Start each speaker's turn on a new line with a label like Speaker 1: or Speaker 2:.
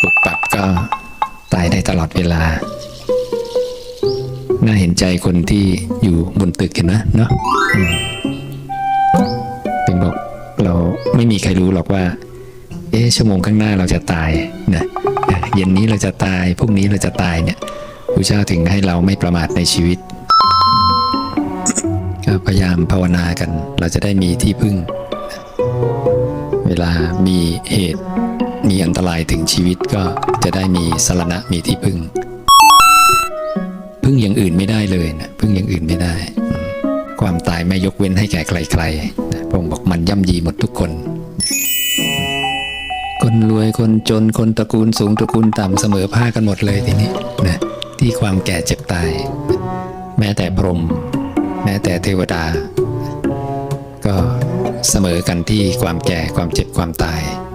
Speaker 1: ปุบปับก็ตายได้ตลอดเวลา น่าเห็นใจคนที่อยู่บนตึกเห็นไหมเนาะถึงบอกเราไม่มีใครรู้หรอกว่า เอ๊ะชั่วโมงข้างหน้าเราจะตายนะเอ่อเย็นนี้เราจะตายพรุ่งนี้เราจะตายเนี่ยพระเจ้าถึงให้เราไม่ประมาทในชีวิตก็พยายามภาวนากัน เราจะได้มีที่พึ่ง ลามีเหตุ มีอันตรายถึงชีวิตก็จะได้มีสรณะมีที่พึ่ง พึ่งอย่างอื่นไม่ได้เลยนะพึ่งอย่างอื่นไม่ได้ ความตายไม่ยกเว้นให้แก่ใครๆนะพระองค์บอกมันย่ำยีหมดทุกคน คนรวยคนจนคนตระกูลสูงตระกูลต่ำเสมอภาคกันหมดเลยทีนี้นะที่ความแก่เจ็บตาย แม้แต่พรหมแม้แต่เทวดา เสมอกันที่ความแก่ความเจ็บความตาย